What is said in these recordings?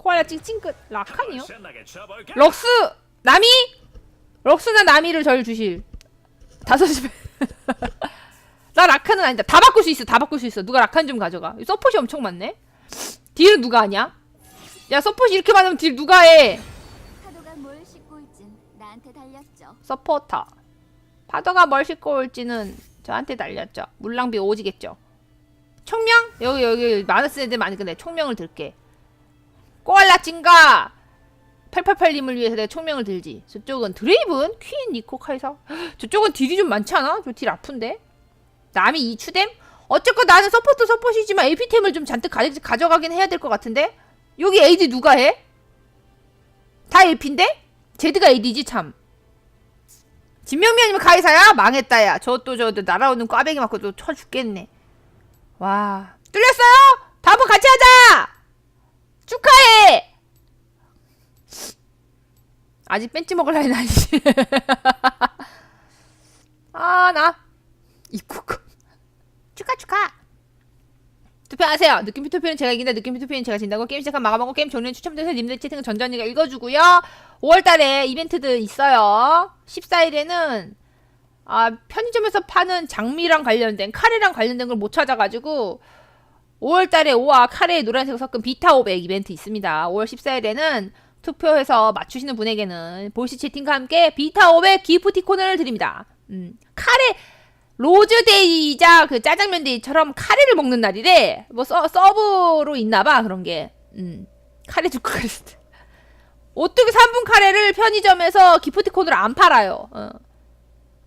코알라 찡찡긋 라칸이요? 럭스! 나미! 럭스나 나미를 절 주실. 다섯 시 나 라칸은 아니다. 다 바꿀 수 있어 다 바꿀 수 있어. 누가 라칸 좀 가져가. 서폿이 엄청 많네. 딜은 누가 하냐? 야 서폿이 이렇게 많으면 딜 누가 해? 파도가 뭘 싣고 올진 나한테 달렸죠. 서포터. 파도가 뭘 싣고 올지는 저한테 달렸죠. 물낭비 오지겠죠. 총명? 여기 여기 애들 많이 근데 총명을 들게 꼬알라 찡가 888님을 위해서 내가 총명을 들지 저쪽은 드레이븐? 퀸, 니코, 카이사 저쪽은 딜이 좀 많지 않아? 저 딜 아픈데 남이 이추댐? 어쨌건 나는 서포터 서포시지만 AP템을 좀 잔뜩 가, 가져가긴 해야 될 것 같은데 여기 AD 누가 해? 다 AP인데? 제드가 AD지 참 진명미 아니면 카이사야? 망했다 야. 저또저 날아오는 꽈배기 맞고 또 쳐 죽겠네. 와. 뚫렸어요? 다음번 같이 하자. 축하해. 아직 벤치 먹을 나이는 아니지. 아, 나. 입구고. 축하, 축하. 투표하세요. 느낌표 투표는 제가 이긴다. 느낌표 투표는 제가 진다고. 게임 시작한 마감하고 게임 종료는 추첨돼서 님들 채팅은 전전이가 읽어주고요. 5월달에 이벤트들 있어요. 14일에는 아 편의점에서 파는 장미랑 관련된 카레랑 관련된 걸 못 찾아가지고 5월달에 오와 카레 노란색 섞은 비타 500 이벤트 있습니다. 5월 14일에는 투표해서 맞추시는 분에게는 보이스 채팅과 함께 비타 500 기프티콘을 드립니다. 음, 카레 로즈데이자 그 짜장면 데이처럼 카레를 먹는 날이래. 뭐 서, 서브로 있나봐 그런 게. 음, 카레 줄거 그랬을 때. 어떻게 3분 카레를 편의점에서 기프티콘으로 안 팔아요. 어.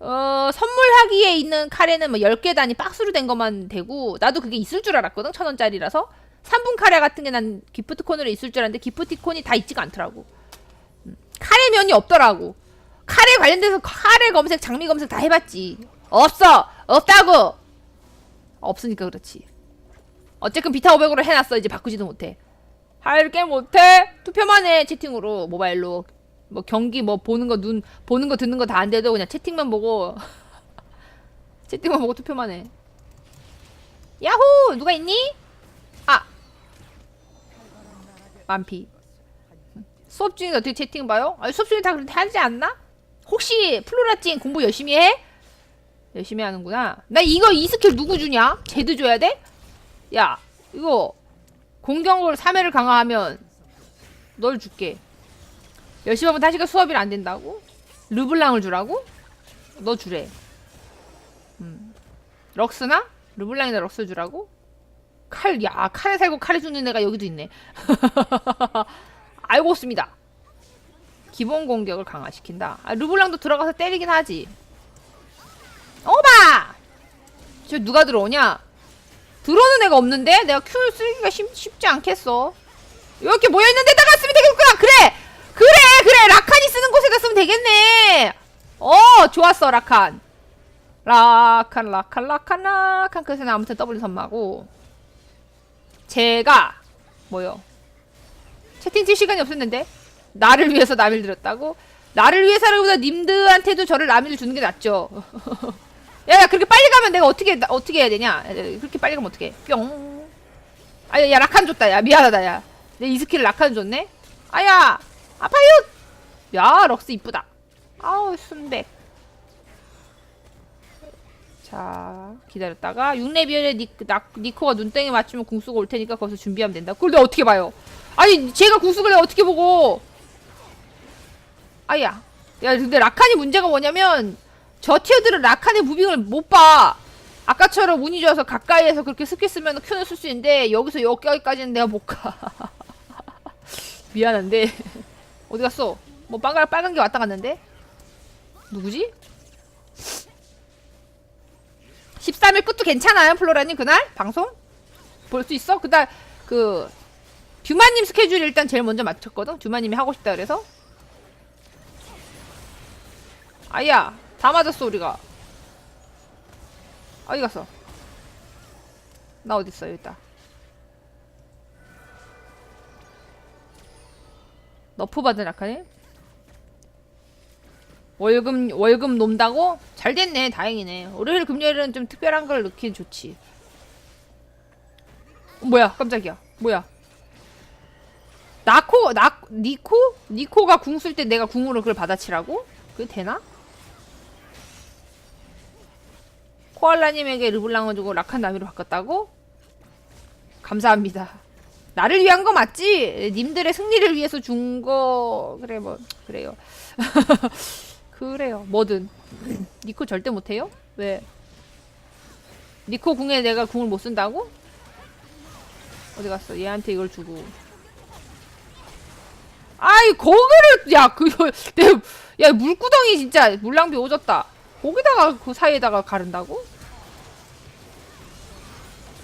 어, 선물하기에 있는 카레는 뭐 10개 단위 박스로 된 것만 되고, 나도 그게 있을 줄 알았거든, 천 원짜리라서. 3분 카레 같은 게 난 기프티콘으로 있을 줄 알았는데, 기프티콘이 다 있지가 않더라고. 음, 카레면이 없더라고. 카레 관련돼서 카레 검색, 장미 검색 다 해봤지. 없어! 없다고! 없으니까 그렇지. 어쨌든 비타 500으로 해놨어. 이제 바꾸지도 못해. 할게 못해. 투표만 해 채팅으로 모바일로 뭐 경기 뭐 보는 거 눈 보는 거 듣는 거 다 안 돼도 그냥 채팅만 보고 채팅만 보고 투표만 해. 야호 누가 있니? 아 만피. 수업 중에 어떻게 채팅 봐요? 아니 수업 중에 다 그렇게 하지 않나? 혹시 플로라찡 공부 열심히 해? 열심히 하는구나. 나 이거 이 스킬 누구 주냐? 제드 줘야 돼? 야 이거 공격을 3회를 강화하면 널 줄게. 열심히 하면 다시가 수업이 안 된다고? 르블랑을 주라고? 너 주래. 음. 럭스나? 르블랑이나 럭스 주라고? 칼, 야, 칼에 살고 칼에 죽는 애가 여기도 있네. 알고 있습니다. 기본 공격을 강화시킨다. 아, 르블랑도 들어가서 때리긴 하지. 오바! 저 누가 들어오냐? 들어오는 애가 없는데? 내가 큐를 쓰기가 쉽, 쉽지 않겠어. 이렇게 모여있는 데다가 쓰면 되겠구나! 그래! 그래! 그래! 라칸이 쓰는 곳에다 쓰면 되겠네! 어! 좋았어, 라칸. 라칸, 라칸, 라칸, 라칸. 그래서 는 아무튼 W 선마고. 제가, 뭐요? 채팅 칠 시간이 없었는데? 나를 위해서 남일 들었다고? 나를 위해서라기보다 님들한테도 저를 남일 주는 게 낫죠. 야, 야, 그렇게 빨리 가면 내가 어떻게, 나- 어떻게 해야 되냐? 야, 그렇게 빨리 가면 어떻게 해? 뿅. 아, 야, 야, 라칸 줬다. 야, 미안하다, 야. 내 이 스킬 라칸 줬네? 아야! 아파요! 야, 럭스 이쁘다. 아우, 순백. 자, 기다렸다가, 6레비얼에 니, 나, 니코가 눈땡이 맞추면 궁수가 올 테니까 거기서 준비하면 된다. 그걸 내가 어떻게 봐요? 아니, 제가 궁수를 내가 어떻게 보고. 아야. 야, 근데 라칸이 문제가 뭐냐면, 저 티어들은 라칸의 무빙을 못 봐. 아까처럼 운이 좋아서 가까이에서 그렇게 스킬 쓰면 큐는 쓸 수 있는데 여기서 여기까지는 내가 못 가. 미안한데 어디 갔어? 뭐 빨간 빨간 게 왔다 갔는데 누구지? 13일 끝도 괜찮아요, 플로라님 그날 방송 볼 수 있어? 그날 그 듀마님 스케줄 일단 제일 먼저 맞췄거든. 듀마님이 하고 싶다 그래서 아야 다 맞았어 우리가 어디 갔어 나 어딨어 여기 있다 너프 받은 라카니 월급 월급 논다고 잘 됐네 다행이네 월요일 금요일은 좀 특별한 걸 넣긴 좋지 어, 뭐야 깜짝이야 뭐야 나코 나 니코 니코가 궁 쓸 때 내가 궁으로 그걸 받아치라고? 그게 되나? 코알라님에게 르블랑을 주고 라칸 나미로 바꿨다고? 감사합니다. 나를 위한 거 맞지? 님들의 승리를 위해서 준 거 그래 뭐 그래요. 그래요. 뭐든 니코 절대 못해요? 왜? 니코 궁에 내가 궁을 못 쓴다고? 어디 갔어? 얘한테 이걸 주고. 아이 거기를 야 그거 내야 물구덩이 진짜 물낭비 오졌다. 거기다가 그 사이에다가 가른다고?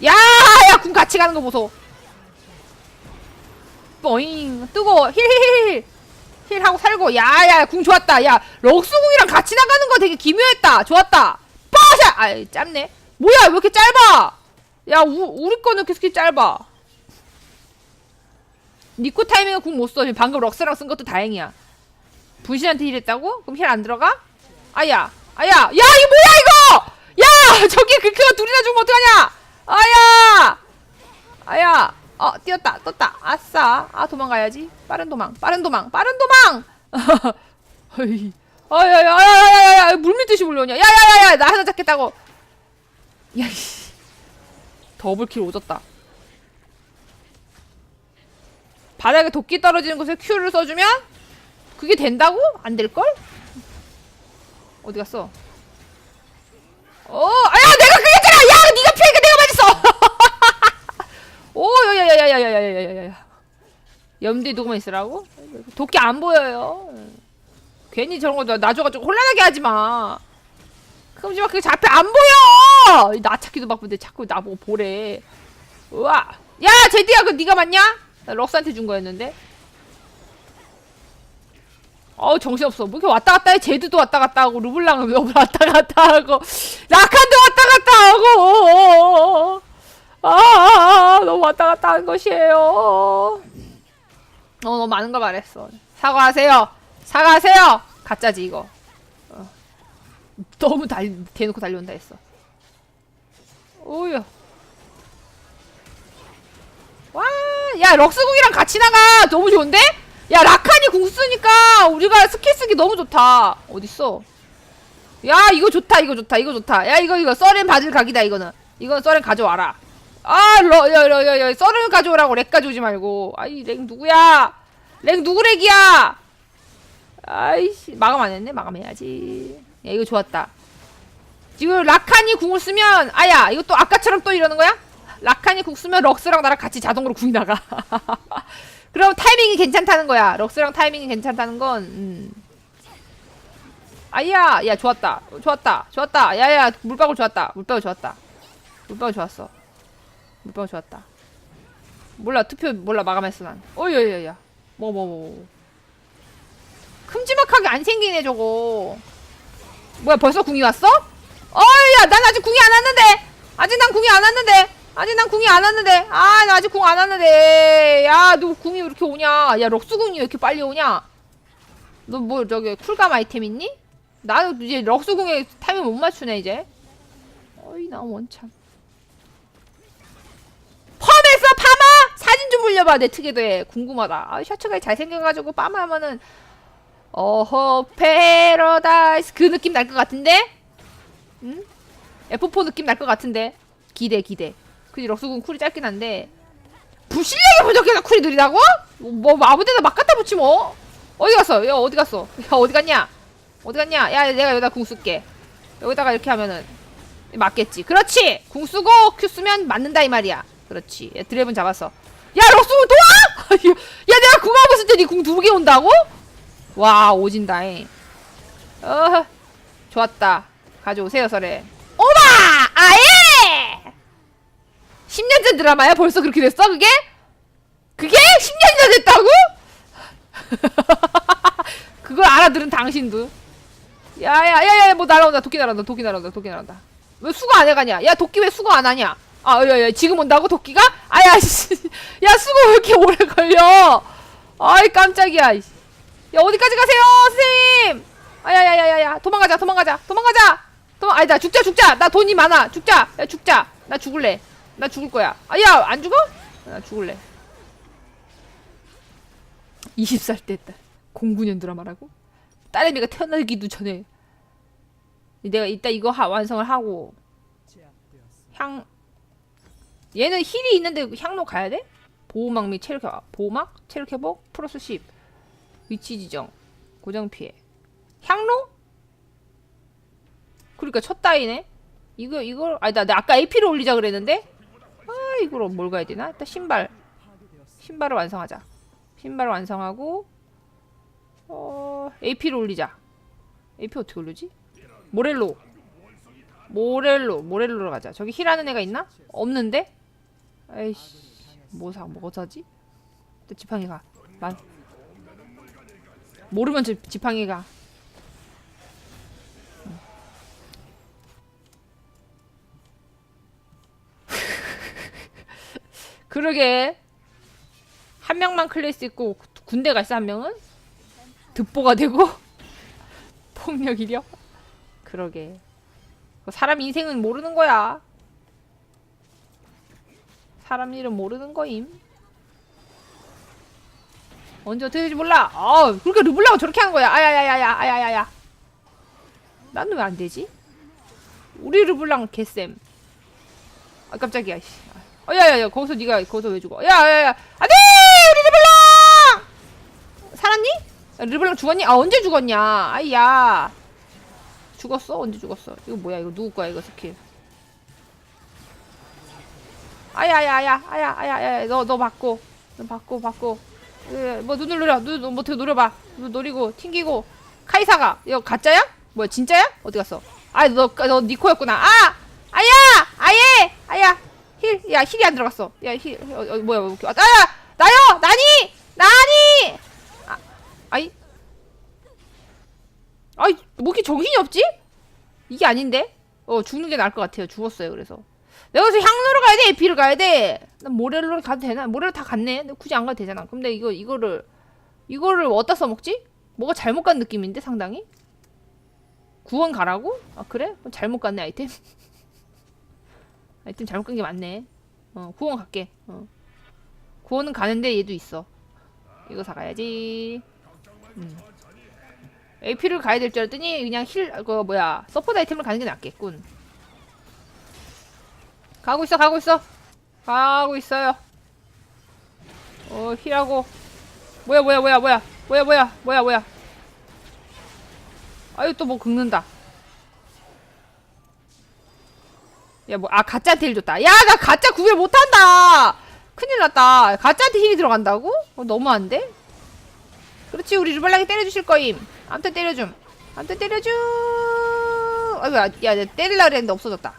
야 야 궁 같이 가는 거 보소. 뽀잉 뜨고 힐힐힐 힐 하고 살고 야야 궁 좋았다. 야 럭스 궁이랑 같이 나가는 거 되게 기묘했다. 좋았다. 빠샤 아이 짧네. 뭐야 왜 이렇게 짧아? 야 우, 우리 거는 계속 짧아. 니코 타이밍에 궁 못 써. 방금 럭스랑 쓴 것도 다행이야. 분신한테 힐했다고? 그럼 힐 안 들어가? 아야, 아야, 야, 이거 뭐야, 이거! 야! 저기 그, 그거 둘이나 주면 어떡하냐! 아야! 아야! 어, 뛰었다, 떴다. 아싸. 아, 도망가야지. 빠른 도망, 빠른 도망, 빠른 도망! 허이. 아야야, 아야야야야, 물 밑듯이 물려오냐. 야야야야, 나 하나 잡겠다고. 야, 씨. 더블킬 오졌다. 바닥에 도끼 떨어지는 곳에 Q를 써주면 그게 된다고? 안 될걸? 어디 갔어? 어, 아 야, 내가 염두에 누구만 있으라고? 도끼 안 보여요. 괜히 저런 거 놔줘가지고 혼란하게 하지 마. 큼지막 그게 잡혀 안 보여! 나 찾기도 바쁜데 자꾸 나보고 보래. 우와. 야, 제디야, 그 네가 맞냐? 나 럭스한테 준 거였는데. 어우 정신없어 뭐 이렇게 왔다 갔다 해 제드도 왔다 갔다 하고 르블랑은 왜 왔다 갔다 하고 라칸도 왔다 갔다 하고 아, 아, 아 너무 왔다 갔다 한 것이에요 어 너무 많은 거 말했어. 사과하세요. 사과하세요. 가짜지 이거. 어. 너무 달, 대놓고 달려온다 했어. 오야 와야 럭스궁이랑 같이 나가. 너무 좋은데? 야 라칸이 궁 쓰니까 우리가 스킬 쓰기 너무 좋다. 어딨어? 야 이거 좋다 이거 좋다 이거 좋다. 야 이거 이거 썰렌 받을 각이다 이거는. 이건 썰렌 가져와라 아야야야야 썰렌 가져오라고 렉 가져오지 말고 아이 렉 누구야 렉 누구 렉이야 아이씨 마감 안 했네 마감해야지 야 이거 좋았다 지금 라칸이 궁을 쓰면 아야 이거 또 아까처럼 또 이러는 거야? 라칸이 궁 쓰면 럭스랑 나랑 같이 자동으로 궁이 나가 그럼 타이밍이 괜찮다는 거야. 럭스랑 타이밍이 괜찮다는 건, 음. 아야, 야, 좋았다. 좋았다. 좋았다. 야, 야, 물방울 좋았다. 물방울 좋았다. 물방울 좋았어. 물방울 좋았다. 몰라, 투표, 몰라, 마감했어, 난. 어이, 야, 야, 야. 뭐, 뭐. 큼지막하게 안 생기네, 저거. 뭐야, 벌써 궁이 왔어? 어이, 야, 난 아직 궁이 안 왔는데! 아직 난 궁이 안 왔는데! 아직 난 궁이 안 왔는데. 아, 나 아직 궁 안 왔는데. 야, 너 궁이 왜 이렇게 오냐? 야, 럭스 궁이 왜 이렇게 빨리 오냐? 너 뭐 저기 쿨감 아이템 있니? 나는 이제 럭스 궁에 타이밍 못 맞추네 이제. 어이, 나 원참. 펌에서 파마 사진 좀 올려봐 내 특이도에 궁금하다. 아, 셔츠가 잘생겨가지고 파마하면은 어허 패러다이스 그 느낌 날 것 같은데? 응? F4 느낌 날 것 같은데? 기대 기대. 그지 럭스군 쿨이 짧긴 한데 부실력이 부족해서 쿨이 느리다고? 뭐, 뭐 아무데나 막 갖다 붙지 뭐 어디 갔어? 야 어디 갔어? 야 어디 갔냐? 어디 갔냐? 야 내가 여기다 궁 쓸게 여기다가 이렇게 하면은 맞겠지 그렇지! 궁 쓰고 큐 쓰면 맞는다 이 말이야 그렇지 야, 드랩은 잡았어 야 럭스군 또 와? 야 내가 궁하고 있을 때니 궁 두 개 온다고? 와 오진다잉 어 좋았다 가져오세요 설에 오마! 아예! 10년 전 드라마야? 벌써 그렇게 됐어? 그게? 그게 10년이나 됐다고? 그걸 알아들은 당신도. 야야야야 뭐 날아온다 도끼 날아온다 도끼 날아온다 도끼 날아온다. 왜 수거 안 해가냐? 야 도끼 왜 수거 안 하냐? 아 야 야 지금 온다고 도끼가? 아야 씨. 야 수거 왜 이렇게 오래 걸려? 아이 깜짝이야. 야 어디까지 가세요 선생님? 아야야야야야 도망가자 도망가자 도망가자. 도망 아니다 죽자 죽자 나 돈이 많아 죽자 야 죽자 나 죽을래 나 죽을 거야. 아, 야, 안 죽어? 나 죽을래. 20살 때 딸. 09년 드라마라고? 딸내미가 태어나기도 전에 내가 이따 이거 하, 완성을 하고 향 얘는 힐이 있는데 향로 가야 돼? 보호막 및 체력 회 보호막 체력 회복 플러스 10 위치 지정 고정 피해 향로? 그러니까 첫 따이네 이거 이걸 아니 나, 나 아까 AP를 올리자 그랬는데 아 이걸 뭘 가야 되나? 일단 신발 신발을 완성하자 신발을 완성하고 어 AP를 올리자 AP 어떻게 올리지? 모렐로 모렐로 모렐로로 가자 저기 힐하는 애가 있나? 없는데? 아이씨 뭐 사, 뭐? 또 지팡이 가. 만. 모르면 지, 지팡이 가. 음. 그러게. 한 명만 클래스 있고 군대 가 있어 한 명은? 득보가 되고? 폭력 이력 그러게. 그 사람 인생은 모르는 거야 사람 일은 모르는 거임. 언제 어떻게 될지 몰라. 아 그러니까 르블랑은 저렇게 하는 거야. 아야야야야 아야야야. 나는 왜 안 되지? 우리 르블랑 개쌤. 아 깜짝이야 씨. 어, 야야야 거기서 네가 거기서 왜 죽어? 야야야. 안돼! 우리 르블랑! 살았니? 야, 르블랑 죽었니? 아 언제 죽었냐? 아이야. 죽었어? 언제 죽었어? 이거 뭐야? 이거 누구 거야 이거 스킬 아야야야 아야 아야 아야 너너 받고 너 받고 받고. 예, 뭐 눈을 노려 눈뭐 어떻게 노려봐. 눈 노리고 튕기고. 카이사가 이거 가짜야? 뭐야 진짜야? 어디 갔어? 아너너 니코였구나. 아! 아야! 아예! 아야! 힐야 힐이 안 들어갔어. 야힐 어, 어, 뭐야 뭐, 아, 나야! 나요! 나니! 나니! 아 아이? 아이 뭐 이렇게 정신이 없지? 이게 아닌데? 어 죽는 게 나을 것 같아요. 죽었어요 그래서 내가 그래서 향로로 가야 돼 에피를 가야 돼 난 모렐로로 가도 되나? 모렐로 다 갔네. 굳이 안 가도 되잖아. 근데 이거 이거를 이거를 어디다 써먹지? 뭐가 잘못 간 느낌인데 상당히? 구원 가라고? 아 그래? 잘못 갔네 아이템. 아이템 잘못 간게 맞네. 어 구원 갈게. 어. 구원은 가는데 얘도 있어. 이거 사가야지. 음. AP를 가야 될 줄 알았더니 그냥 힐, 그 뭐야 서포트 아이템을 가는 게 낫겠군. 가고 있어, 가고 있어, 가고 있어요. 어 힐하고 뭐야 뭐야 뭐야 뭐야 뭐야 뭐야 뭐야 뭐야. 아유 또 뭐 긁는다. 야 뭐 아 가짜한테 힐 줬다. 야 나 가짜 구별 못한다. 큰일 났다. 가짜한테 힐이 들어간다고? 어, 너무한데? 그렇지 우리 르발랑이 때려주실 거임. 아무튼 때려줌. 아무튼 때려줌. 아이고, 야, 야, 야, 때릴라 그랬는데 없어졌다.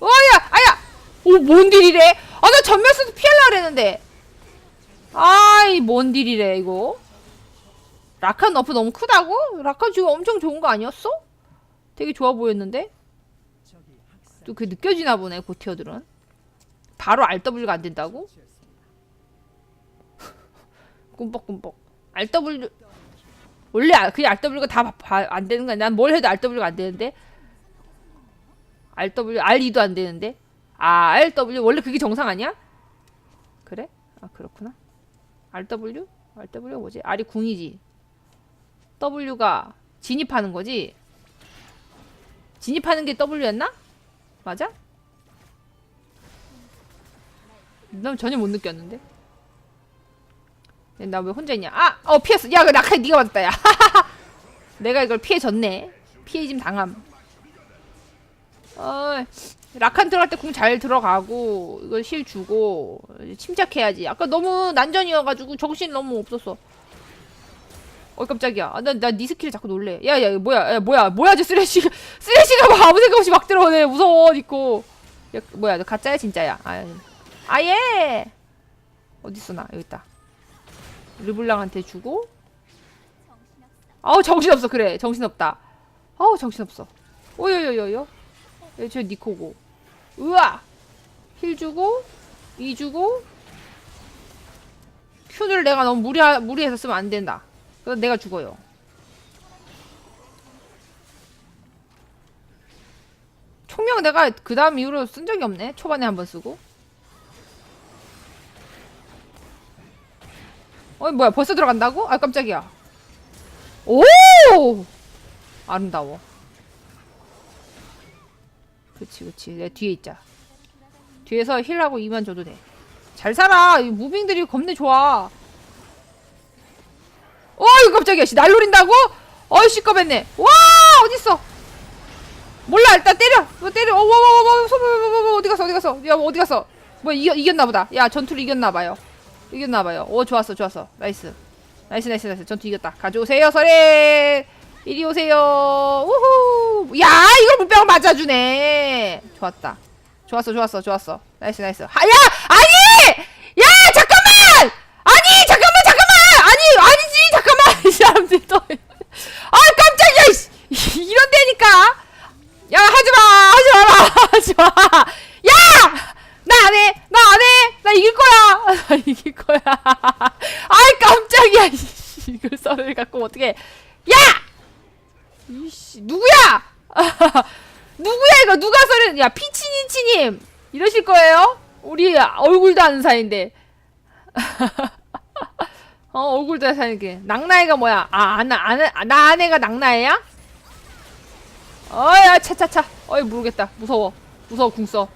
어, 야, 아야! 오, 뭔 딜이래? 아, 나 전멸 써서 피할라 그랬는데. 아이, 뭔 딜이래, 이거. 라칸 너프 너무 크다고? 라칸 지금 엄청 좋은 거 아니었어? 되게 좋아 보였는데? 또 그게 느껴지나 보네, 고티어들은. 바로 RW가 안 된다고? 꿈뻑꿈뻑. RW, 원래 아- 그냥 RW가 다 안 되는 거야. 난 뭘 해도 RW가 안 되는데. RW, R2도 안 되는데. 아, RW 원래 그게 정상 아니야? 그래? 아, 그렇구나. RW? RW가 뭐지? R이 궁이지. W가 진입하는 거지. 진입하는 게 W였나? 맞아? 난 전혀 못 느꼈는데. 나 왜 혼자 있냐? 아, 어 피했어. 야, 그 낙하이 네가 맞았다. 야, 내가 이걸 피해줬네. 피해 좀 당함. 어, 라칸 들어갈 때 궁 잘 들어가고 이거 실 주고 침착해야지. 아까 너무 난전이어가지고 정신 너무 없었어. 어 깜짝이야. 아, 나나네 스킬 자꾸 놀래. 야야 뭐야? 야 뭐야? 뭐야 저 쓰레쉬 쓰레쉬가 뭐 아무 생각 없이 막 들어오네. 무서워 니코. 야 뭐야? 너 가짜야 진짜야? 아, 아예. 어디 있어 나 여기 있다. 르블랑한테 주고 아우 정신없어 그래 정신없다 아우 정신없어 오요요요요 예, 저 니코고. 으아! 힐 주고 이 주고 큐를 내가 너무 무리 무리해서 쓰면 안 된다. 그래서 내가 죽어요. 총명 내가 그 다음 이후로 쓴 적이 없네. 초반에 한 번 쓰고. 어 뭐야 벌써 들어간다고? 아 깜짝이야. 오! 아름다워. 그치 그치 내 뒤에 있자. 뒤에서 힐하고 이만 줘도 돼. 잘 살아. 이 무빙들이 겁내 좋아. 어 깜짝이야. 씨, 날 노린다고? 어이 시꺼맸네. 와 어딨어? 몰라 일단 때려. 뭐 때려. 어와와와와 어디 갔어 어디 갔어? 야 어디 갔어? 뭐 이겨 이겼나 보다. 야 전투를 이겼나 봐요. 이겼나 봐요. 오 좋았어 좋았어. 나이스. 나이스 나이스 나이스. 전투 이겼다. 가져오세요 설에. 이리 오세요. 우후. 야 이걸 물병 맞아주네. 좋았다. 좋았어 좋았어 좋았어. 나이스 나이스. 하 야 아니 야 잠깐만 아니 잠깐만 잠깐만 아니 아니지 잠깐만 이 사람들 또아 깜짝이야. 이런 데니까 야 하지마 하지마라 하지마 야나 안해 나 안해 나 이길 거야 나 이길 거야 아이 깜짝이야 이씨. 이걸 썰을 갖고 어떻게 야 이씨 누구야 누구야 이거 누 가 썰을 야 피치니치님 이러실 거예요 우리 얼굴도 아는 사이인데 어 얼굴도 아는 사이인데 낙나이가 뭐야 아 아나 아나 나 아내가 낙나이야 어야 차차차 어이 모르겠다 무서워 무서워 궁 써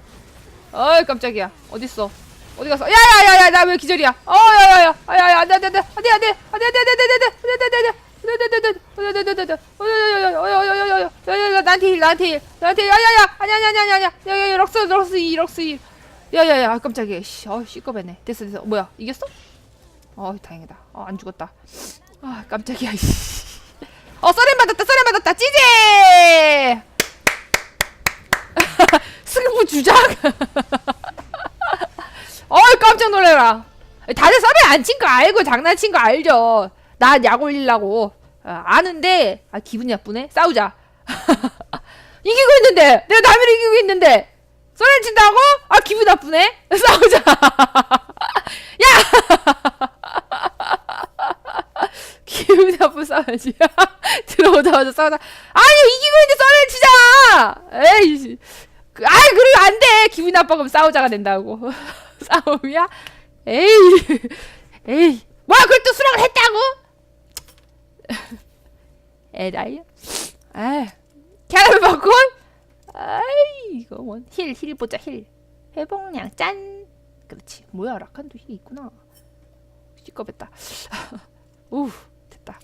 어이 깜짝이야 어딨어 어디 갔어 야야야야 나 왜 기절이야 어야야야 아야야 안돼 안돼 안돼 안돼 안돼 안돼 안돼 안돼 안돼 안돼 안돼 나한테 힐 나한테 힐 나한테 야야야 아니 아니 아니 아니 아니야 야야야 럭스 럭스 이 럭스 이 야야야 깜짝이야 씨어 시꺼매네 됐어 됐어 뭐야 이겼어? 어 다행이다 어안 죽었다 아 깜짝이야 씨. 어 썰렌 받았다 썰렌 받았다 찌제 승부 주작 어이 깜짝 놀래라 다들 썰렌 안친 거 알고 장난친 거 알죠 나 약 올리려고 아, 아는데 아 기분이 나쁘네 싸우자 이기고 있는데 내가 남이를 이기고 있는데 썰렌 친다고? 아 기분 나쁘네 싸우자 야 기분 나쁜 싸워야지. 들어오자마자 싸우다. 아니, 이기고 있는데 썰을 치자! 에이, 그, 아이, 그러면 안 돼! 기분 나빠, 그럼 싸우자가 된다고. 싸움이야? 에이, 에이. 뭐야, 그걸 또 수락을 했다고? 에라이. 아 popcorn? 아이, 이거 뭐, 힐, 힐 보자, 힐. 회복량, 짠! 그렇지. 뭐야, 라칸도 힐이 있구나. 시꺼맸다. 우 됐다.